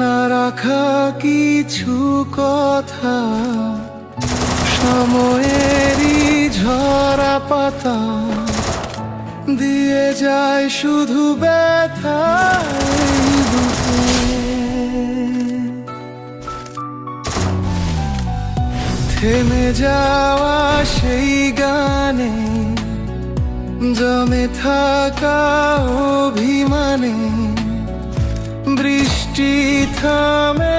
না রাখা কিছু কথা। সময়েরই ঝরা পাতা দিয়ে যায় শুধু ব্যথা থেমে যাওয়া সেই গানে, জমে থাকা অভিমানে, বৃষ্টি থামে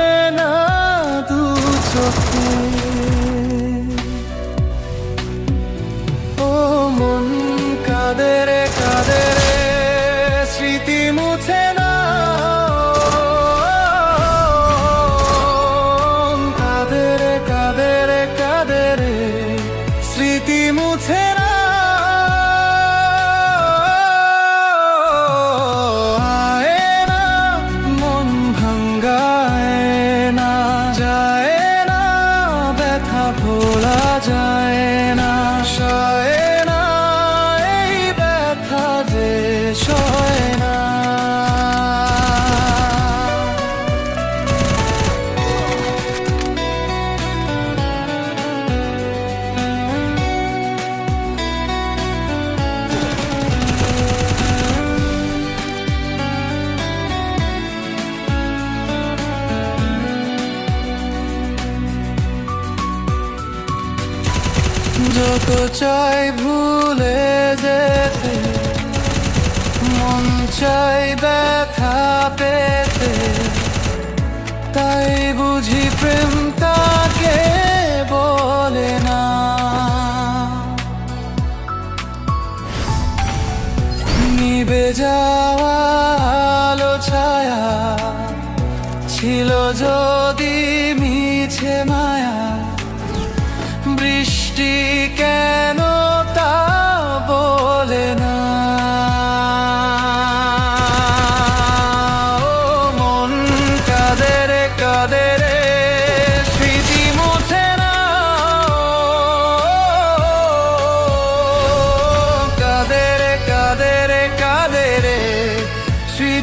যত চাই ভুলে যেতে, মন চাই ব্যথা পেতে। তাই বুঝি প্রেম তাকে বলে না। নিবে যাওয়া আলো ছায়া, ছিল যদি মিছে মায়া, বৃষ্টি